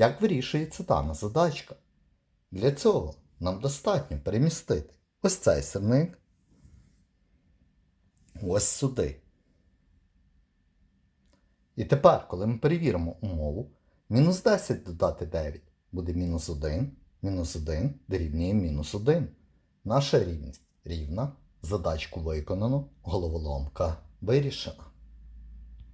Як вирішується дана задачка? Для цього нам достатньо перемістити ось цей сирник ось сюди. І тепер, коли ми перевіримо умову, мінус 10 додати 9 буде мінус 1, мінус 1 дорівнює мінус 1. Наша рівність рівна, задачку виконано, головоломка вирішена.